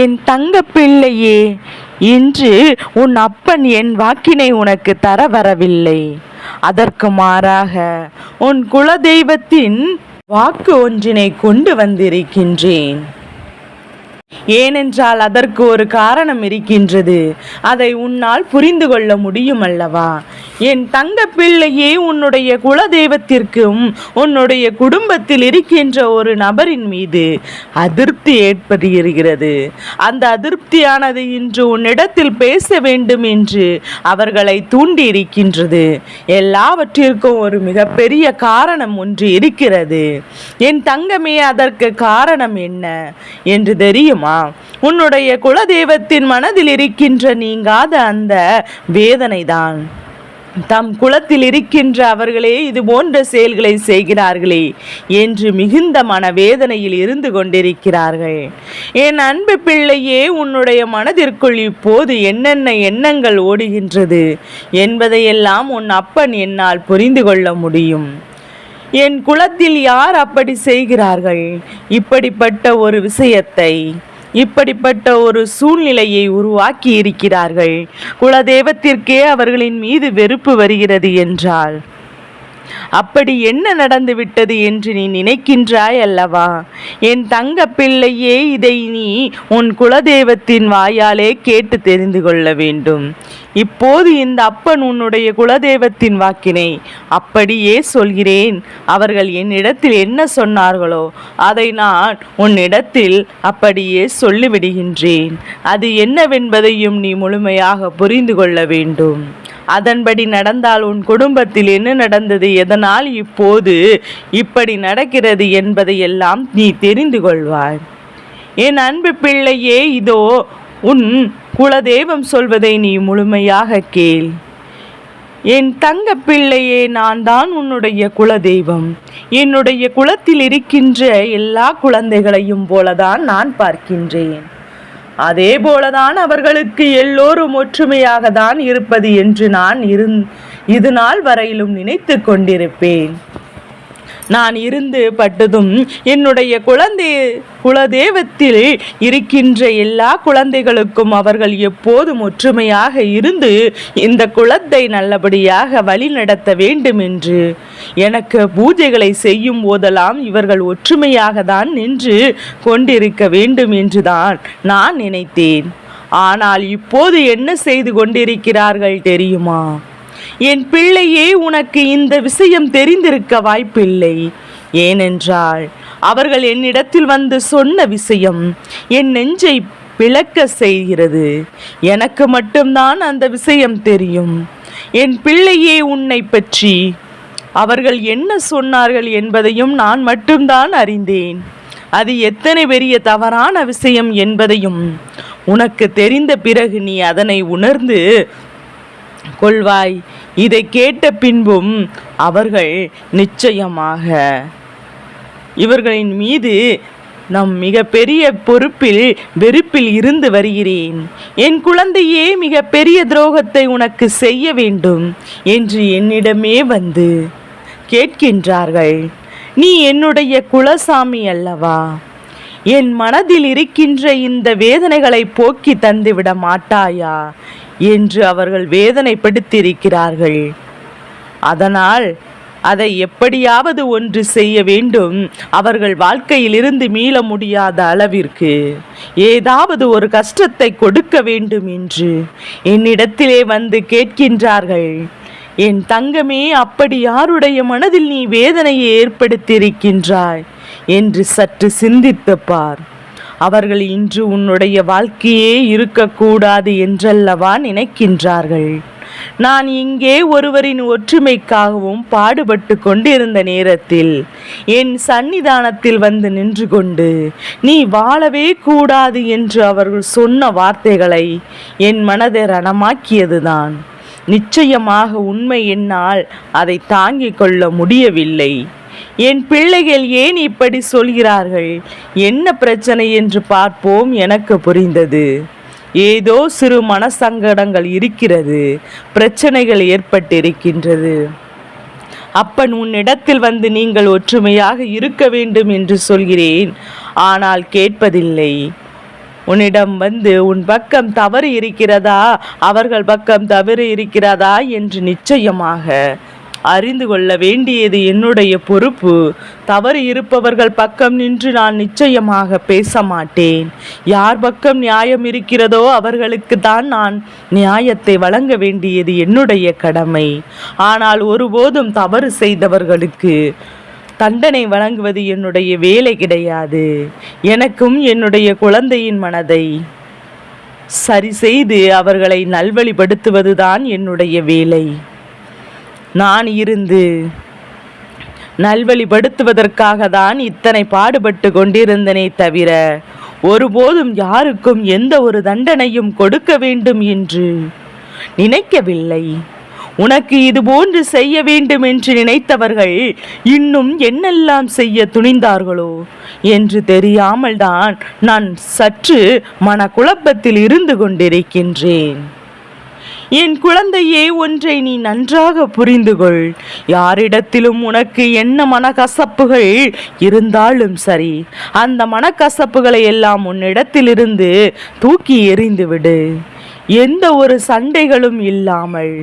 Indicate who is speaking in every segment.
Speaker 1: என் தங்க பிள்ளையே இன்று உன் அப்பன் என் வாக்கினை உனக்கு தர வரவில்லை அதற்கு மாறாக உன் குலதெய்வத்தின் வாக்கு ஒன்றினை கொண்டு வந்திருக்கின்றேன். ஏனென்றால் அதற்கு ஒரு காரணம் இருக்கின்றது. அதை உன்னால் புரிந்து கொள்ள முடியும் அல்லவா என் தங்க பிள்ளையே உன்னுடைய குலதெய்வத்திற்கும் உன்னுடைய குடும்பத்தில் இருக்கின்ற ஒரு நபரின் மீது அதிருப்தி ஏற்படுகிறது அந்த அதிருப்தியானது இன்று உன்னிடத்தில் பேச வேண்டும் என்று அவர்களை தூண்டி இருக்கின்றது. எல்லாவற்றிற்கும் ஒரு மிகப்பெரிய காரணம் ஒன்று இருக்கிறது. என் தங்கமே அதற்கு காரணம் என்ன? என்று தெரியும் உன்னுடைய குலதெய்வத்தின் மனதில் இருக்கின்ற நீங்காத அந்த வேதனைதான். தம் குலத்தில் இருக்கின்ற அவர்களே இது போன்ற செயல்களை செய்கிறார்களே என்று மிகுந்த மனவேதனையில் இருந்து கொண்டிருக்கிறார்கள். என் அன்பு பிள்ளையே உன்னுடைய மனதிற்குள் இப்போது என்னென்ன எண்ணங்கள் ஓடுகின்றது என்பதையெல்லாம் உன் அப்பன் என்னால் புரிந்து கொள்ள முடியும். என் குலத்தில் யார் அப்படி செய்கிறார்கள்? இப்படிப்பட்ட ஒரு விஷயத்தை இப்படிப்பட்ட ஒரு சூழ்நிலையை உருவாக்கி இருக்கிறார்கள் குலதெய்வத்திற்கே அவர்களின் மீது வெறுப்பு வருகிறது என்றால். அப்படி என்ன நடந்து விட்டது என்று நீ நினைக்கின்றாய் அல்லவா? என் தங்க பிள்ளையே இதை நீ உன் குலதெய்வத்தின் வாயாலே கேட்டு தெரிந்து கொள்ள வேண்டும். இப்போது இந்த அப்பன் உன்னுடைய குலதெய்வத்தின் வாக்கினை அப்படியே சொல்கிறேன். அவர்கள் என்னிடத்தில் என்ன சொன்னார்களோ அதை நான் உன்னிடத்தில் அப்படியே சொல்லிவிடுகின்றேன். அது என்னவென்பதையும் நீ முழுமையாக புரிந்து கொள்ள வேண்டும். அதன்படி நடந்தால் உன் குடும்பத்தில் என்ன நடந்தது? எதனால் இப்போது இப்படி நடக்கிறது என்பதையெல்லாம் நீ தெரிந்து கொள்வாய். என் அன்பு பிள்ளையே இதோ உன் குலதெய்வம் சொல்வதை நீ முழுமையாக கேள். என் தங்க பிள்ளையே நான் தான் உன்னுடைய குலதெய்வம். என்னுடைய குலத்தில் இருக்கின்ற எல்லா குழந்தைகளையும் போலதான் நான் பார்க்கின்றேன். அதே போலதான் அவர்களுக்கு எல்லோரும் ஒற்றுமையாக தான் இருப்பது என்று நான் இருந் இது நாள் வரையிலும் நினைத்து கொண்டிருப்பேன். நான் இருந்து பட்டதும் என்னுடைய குழந்தை குலதெய்வத்தில் இருக்கின்ற எல்லா குழந்தைகளுக்கும் அவர்கள் எப்போதும் ஒற்றுமையாக இருந்து இந்த குலத்தை நல்லபடியாக வழி நடத்த வேண்டும் என்று. எனக்கு பூஜைகளை செய்யும் போதெல்லாம் இவர்கள் ஒற்றுமையாக தான் நின்று கொண்டிருக்க வேண்டும் என்றுதான் நான் நினைத்தேன். ஆனால் இப்போது என்ன செய்து கொண்டிருக்கிறார்கள் தெரியுமா? என் பிள்ளையே உனக்கு இந்த விஷயம் தெரிந்திருக்க வாய்ப்பில்லை. ஏனென்றால் அவர்கள் என்னிடத்தில் வந்து சொன்ன விஷயம் என் நெஞ்சை பிளக்க செய்கிறது. எனக்கு மட்டும்தான் அந்த விஷயம் தெரியும். என் பிள்ளையே உன்னை பற்றி அவர்கள் என்ன சொன்னார்கள் என்பதையும் நான் மட்டும்தான் அறிந்தேன். அது எத்தனை பெரிய தவறான விஷயம் என்பதையும் உனக்கு தெரிந்த பிறகு நீ அதனை உணர்ந்து கொள்வாய். இதை கேட்ட பின்பும் அவர்கள் நிச்சயமாக இவர்களின் மீது நம் மிகப்பெரிய பொறுப்பில் வெறுப்பில் இருந்து வருகிறேன். என் குழந்தையே மிகப்பெரிய துரோகத்தை உனக்கு செய்ய வேண்டும் என்று என்னிடமே வந்து கேட்கின்றார்கள். நீ என்னுடைய குலசாமி அல்லவா? என் மனதில் இருக்கின்ற இந்த வேதனைகளை போக்கி தந்துவிட மாட்டாயா? என்று அவர்கள் வேதனைப்படுத்தியிருக்கிறார்கள். அதனால் அதை எப்படியாவது ஒன்று செய்ய வேண்டும். அவர்கள் வாழ்க்கையிலிருந்து மீள முடியாத அளவிற்கு ஏதாவது ஒரு கஷ்டத்தை கொடுக்க வேண்டும் என்று என்னிடத்திலே வந்து கேட்கின்றார்கள். என் தங்கமே அப்படி யாருடைய மனதில் நீ வேதனையை ஏற்படுத்தியிருக்கின்றாய்? என்று சற்று சிந்தித்துப்பார் அவர்கள் இன்று உன்னுடைய வாழ்க்கையே இருக்கக்கூடாது என்றல்லவா நினைக்கின்றார்கள். நான் இங்கே ஒருவரின் ஒற்றுமைக்காகவும் பாடுபட்டு கொண்டிருந்த நேரத்தில் என் சன்னிதானத்தில் வந்து நின்று கொண்டு நீ வாழவே கூடாது என்று அவர்கள் சொன்ன வார்த்தைகளை என் மனதை ரணமாக்கியதுதான். நிச்சயமாக உண்மை என்னால் அதை தாங்கிக் கொள்ள முடியவில்லை. என் பிள்ளைகள் ஏன் இப்படி சொல்கிறார்கள்? என்ன பிரச்சனை என்று பார்ப்போம் எனக்கு புரிந்தது. ஏதோ சிறு மனசங்கடங்கள் இருக்கிறது பிரச்சனைகள் ஏற்பட்டிருக்கின்றது. அப்பன் உன்னிடத்தில் வந்து நீங்கள் ஒற்றுமையாக இருக்க வேண்டும் என்று சொல்கிறேன் ஆனால் கேட்பதில்லை. உன்னிடம் வந்து உன் பக்கம் தவறு இருக்கிறதா? அவர்கள் பக்கம் தவறு இருக்கிறதா? என்று நிச்சயமாக அறிந்து கொள்ள வேண்டியது என்னுடைய பொறுப்பு. தவறு இருப்பவர்கள் பக்கம் நின்று நான் நிச்சயமாக பேச மாட்டேன் யார் பக்கம் நியாயம் இருக்கிறதோ அவர்களுக்கு தான் நான் நியாயத்தை வழங்க வேண்டியது என்னுடைய கடமை. ஆனால் ஒருபோதும் தவறு செய்தவர்களுக்கு தண்டனை வழங்குவது என்னுடைய வேலை கிடையாது. எனக்கும் என்னுடைய குழந்தையின் மனதை சரி செய்து அவர்களை நல்வழிப்படுத்துவதுதான் என்னுடைய வேலை. நான் இருந்து நல்வழிப்படுத்துவதற்காக தான் இத்தனை பாடுபட்டு கொண்டிருந்தனே தவிர ஒருபோதும் யாருக்கும் எந்த ஒரு தண்டனையும் கொடுக்க வேண்டும் என்று நினைக்கவில்லை. உனக்கு இதுபோன்று செய்ய வேண்டும் என்று நினைத்தவர்கள் இன்னும் என்னெல்லாம் செய்ய துணிந்தார்களோ என்று தெரியாமல் தான் நான் சற்று மனக்குழப்பத்தில் இருந்து கொண்டிருக்கின்றேன். என் குழந்தையே ஒன்றை நீ நன்றாக புரிந்து கொள் யாரிடத்திலும் உனக்கு என்ன மனக்கசப்புகள் இருந்தாலும் சரி அந்த மனக்கசப்புகளை எல்லாம் உன்னிடத்திலிருந்து தூக்கி எறிந்துவிடு. எந்த ஒரு சண்டைகளும் இல்லாமல்.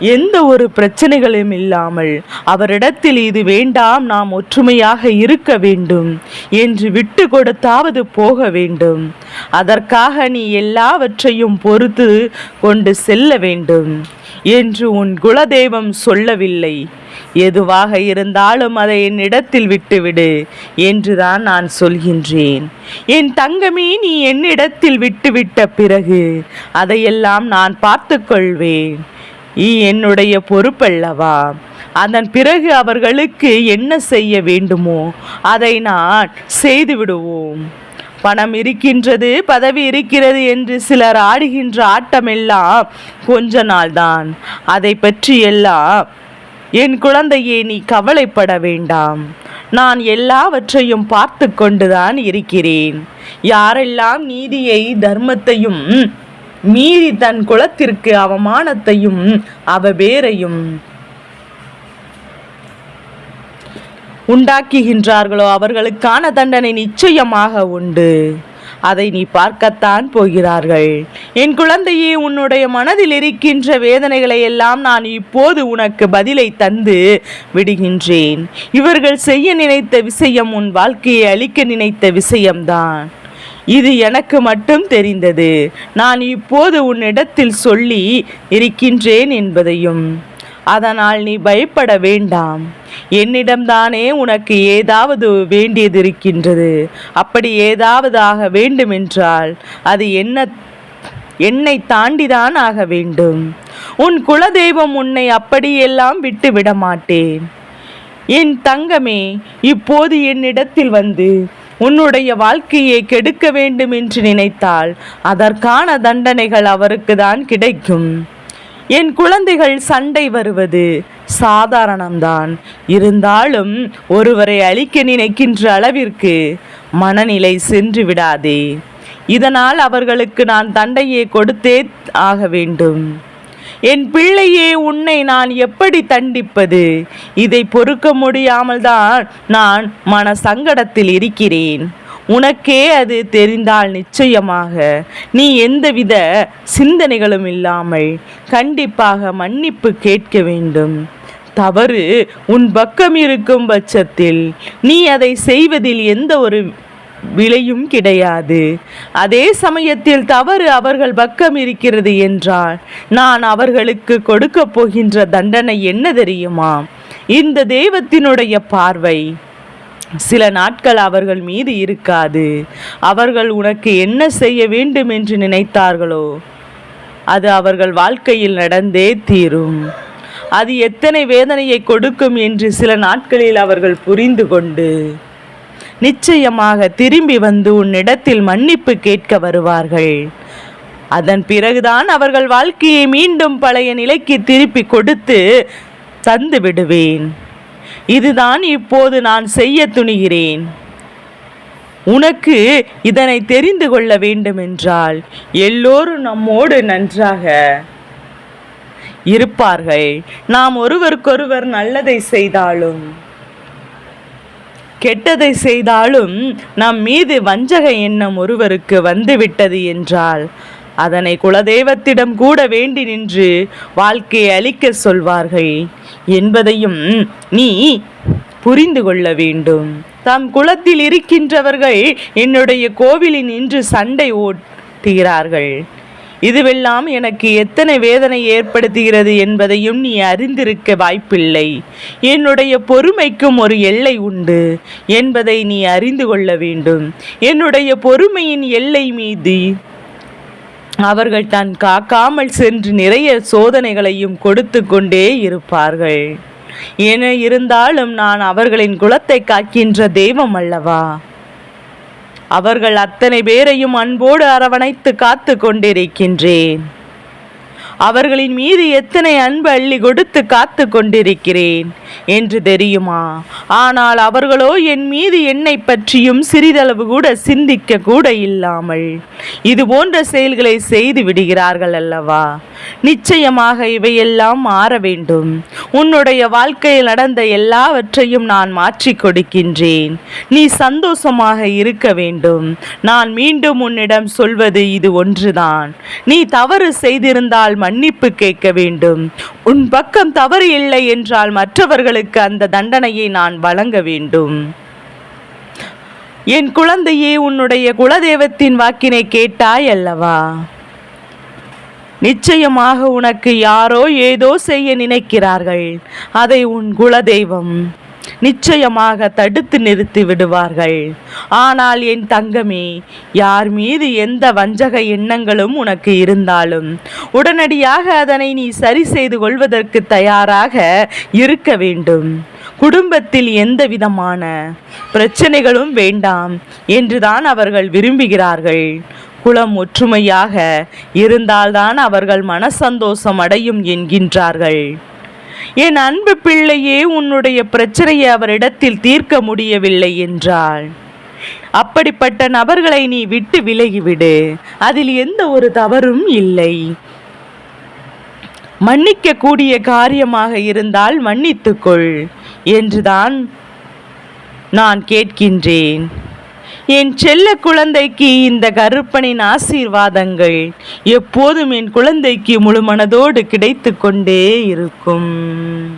Speaker 1: எந்த ஒரு பிரச்சனைகளும் இல்லாமல் அவரிடத்தில் இது வேண்டாம் நாம் ஒற்றுமையாக இருக்க வேண்டும் என்று விட்டு கொடுத்தாவது போக வேண்டும். அதற்காக நீ எல்லாவற்றையும் பொறுத்து கொண்டு செல்ல வேண்டும் என்று உன் குலதெய்வம் சொல்லவில்லை. எதுவாக இருந்தாலும் அதை என்னிடத்தில் விட்டுவிடு என்றுதான் நான் சொல்கின்றேன். என் தங்கமே நீ என்னிடத்தில் விட்டுவிட்ட பிறகு அதையெல்லாம் நான் பார்த்துக்கொள்வேன். என்னுடைய பொறுப்பல்லவா? அதன் பிறகு அவர்களுக்கு என்ன செய்ய வேண்டுமோ அதை நான் செய்து விடுவோம். பணம் இருக்கின்றது பதவி இருக்கிறது என்று சிலர் ஆடுகின்ற ஆட்டமெல்லாம் கொஞ்ச நாள்தான். அதை பற்றி எல்லாம் என் குழந்தையே நீ கவலைப்பட வேண்டாம். நான் எல்லாவற்றையும் பார்த்து கொண்டுதான் இருக்கிறேன். யாரெல்லாம் நீதியை தர்மத்தையும் மீறி தன் குலத்திற்கு அவமானத்தையும் அவபேரையும் உண்டாக்குகின்றார்களோ அவர்களுக்கான தண்டனை நிச்சயமாக உண்டு. அதை நீ பார்க்கத்தான் போகிறார்கள். என் குழந்தையே உன்னுடைய மனதில் இருக்கின்ற வேதனைகளை எல்லாம் நான் இப்போது உனக்கு பதிலை தந்து விடுகின்றேன். இவர்கள் செய்ய நினைத்த விஷயம் உன் வாழ்க்கையை அழிக்க நினைத்த விஷயம்தான். இது எனக்கு மட்டும் தெரிந்தது. நான் இப்போது உன்னிடத்தில் சொல்லி இருக்கின்றேன் என்பதையும். அதனால் நீ பயப்பட வேண்டாம். என்னிடம்தானே உனக்கு ஏதாவது வேண்டியது இருக்கின்றது அப்படி ஏதாவது ஆக வேண்டுமென்றால் அது என்ன என்னை தாண்டிதான் ஆக வேண்டும். உன் குலதெய்வம் உன்னை அப்படியெல்லாம் விட்டு விட மாட்டேன் என் தங்கமே இப்போது என்னிடத்தில் வந்து உன்னுடைய வாழ்க்கையை கெடுக்க வேண்டும் என்று நினைத்தால் அதற்கான தண்டனைகள் அவருக்கு தான் கிடைக்கும். என் குழந்தைகள் சண்டை வருவது சாதாரணம்தான். இருந்தாலும் ஒருவரை அழிக்க நினைக்கின்ற அளவிற்கு மனநிலை சென்று விடாதே. இதனால் அவர்களுக்கு நான் தண்டையை கொடுத்தே ஆக வேண்டும். என் பிள்ளையே உன்னை நான் எப்படி தண்டிப்பது? இதை பொறுக்க முடியாமல் தான் நான் மன சங்கடத்தில் இருக்கிறேன். உனக்கே அது தெரிந்தால் நிச்சயமாக. நீ எந்தவித சிந்தனைகளும் இல்லாமல் கண்டிப்பாக மன்னிப்பு கேட்க வேண்டும். தவறு உன் பக்கம் இருக்கும் பட்சத்தில் நீ அதை செய்வதில் எந்த ஒரு விலையும் கிடையாது. அதே சமயத்தில் தவறு அவர்கள் பக்கம் இருக்கிறது என்றால் நான் அவர்களுக்கு கொடுக்க போகின்ற தண்டனை என்ன தெரியுமா? இந்த தெய்வத்தினுடைய பார்வை. சில நாட்கள் அவர்கள் மீது இருக்காது. அவர்கள் உனக்கு என்ன செய்ய வேண்டும் என்று நினைத்தார்களோ அது அவர்கள் வாழ்க்கையில் நடந்தே தீரும். அது எத்தனை வேதனையை கொடுக்கும் என்று சில நாட்களில் அவர்கள் புரிந்து கொண்டு நிச்சயமாக திரும்பி வந்து உன்னிடத்தில் மன்னிப்பு கேட்க வருவார்கள். அதன் பிறகுதான் அவர்கள் வாழ்க்கையை மீண்டும் பழைய நிலைக்கு திருப்பி கொடுத்து தந்து விடுவேன். இதுதான் இப்போது நான் செய்ய துணிகிறேன். உனக்கு இதனை தெரிந்து கொள்ள வேண்டுமென்றால் எல்லோரும் நம்மோடு நன்றாக இருப்பார்கள். நாம் ஒருவருக்கொருவர் நல்லதை செய்தாலும் கெட்டதை செய்தாலும் நம் மீது வஞ்சக எண்ணம் ஒருவருக்கு வந்துவிட்டது என்றால் அதனை குலதெய்வத்திடம் கூட வேண்டி நின்று வாழ்க்கையை அளிக்க சொல்வார்கள். என்பதையும் நீ புரிந்து கொள்ள வேண்டும். தம் குலத்தில் இருக்கின்றவர்கள் என்னுடைய கோவிலில் நின்று சண்டை ஓட்டுகிறார்கள் இதுவெல்லாம் எனக்கு எத்தனை வேதனை ஏற்படுத்துகிறது என்பதையும் நீ அறிந்திருக்க வாய்ப்பில்லை. என்னுடைய பொறுமைக்கும் ஒரு எல்லை உண்டு என்பதை நீ அறிந்து கொள்ள வேண்டும். என்னுடைய பொறுமையின் எல்லை மீது அவர்கள் தான் காக்காமல் சென்று நிறைய சோதனைகளையும் கொடுத்து கொண்டே இருப்பார்கள். என இருந்தாலும் நான் அவர்களின் குலத்தை காக்கின்ற தெய்வம் அல்லவா? அவர்கள் அத்தனை பேரையும் அன்போடு அரவணைத்து காத்து கொண்டிருக்கின்றேன் அவர்களின் மீது எத்தனை அன்பு அள்ளி கொடுத்து காத்து கொண்டிருக்கிறேன் என்று தெரியுமா? ஆனால் அவர்களோ என் மீது என்னை பற்றியும் சிறிதளவு கூட சிந்திக்க கூட இல்லாமல் இது போன்ற செயல்களை செய்து விடுகிறார்கள் அல்லவா? நிச்சயமாக இவையெல்லாம் மாற வேண்டும். உன்னுடைய வாழ்க்கையில் நடந்த எல்லாவற்றையும் நான் மாற்றிக் கொடுக்கின்றேன். நீ சந்தோஷமாக இருக்க வேண்டும். நான் மீண்டும் உன்னிடம் சொல்வது இது ஒன்றுதான். நீ தவறு செய்திருந்தால் மன்னிப்பு கேட்க வேண்டும். உன் பக்கம் தவறு இல்லை என்றால் மற்றவர்களுக்கு அந்த தண்டனையை நான் வழங்க வேண்டும். என் குழந்தையே உன்னுடைய குலதெய்வத்தின் வாக்கினை கேட்டாய் அல்லவா? நிச்சயமாக உனக்கு யாரோ ஏதோ செய்ய நினைக்கிறார்கள். அதை உன் குலதெய்வம் நிச்சயமாக தடுத்து நிறுத்தி விடுவார்கள். ஆனால் என் தங்கமே யார் மீது எந்த வஞ்சக எண்ணங்களும் உனக்கு இருந்தாலும் உடனடியாக அதனை நீ சரி செய்து கொள்வதற்கு தயாராக இருக்க வேண்டும். குடும்பத்தில் எந்த விதமான பிரச்சனைகளும் வேண்டாம் என்றுதான் அவர்கள் விரும்புகிறார்கள். குலம் ஒற்றுமையாக இருந்தால்தான் அவர்கள் மனசந்தோஷம் அடையும் என்கின்றார்கள். என் அன்பு பிள்ளையே உன்னுடைய பிரச்சனையை அவரிடத்தில் தீர்க்க முடியவில்லை என்றால் அப்படிப்பட்ட நபர்களை நீ விட்டு விலகிவிடு. அதில் எந்த ஒரு தவறும் இல்லை. மன்னிக்க கூடிய காரியமாக இருந்தால் மன்னித்துக்கொள் என்றுதான் நான் கேட்கின்றேன். என் செல்ல குழந்தைக்கு இந்த கருப்பனின் ஆசீர்வாதங்கள் எப்போதும் என் குழந்தைக்கு முழு மனதோடு கிடைத்து கொண்டே இருக்கும்.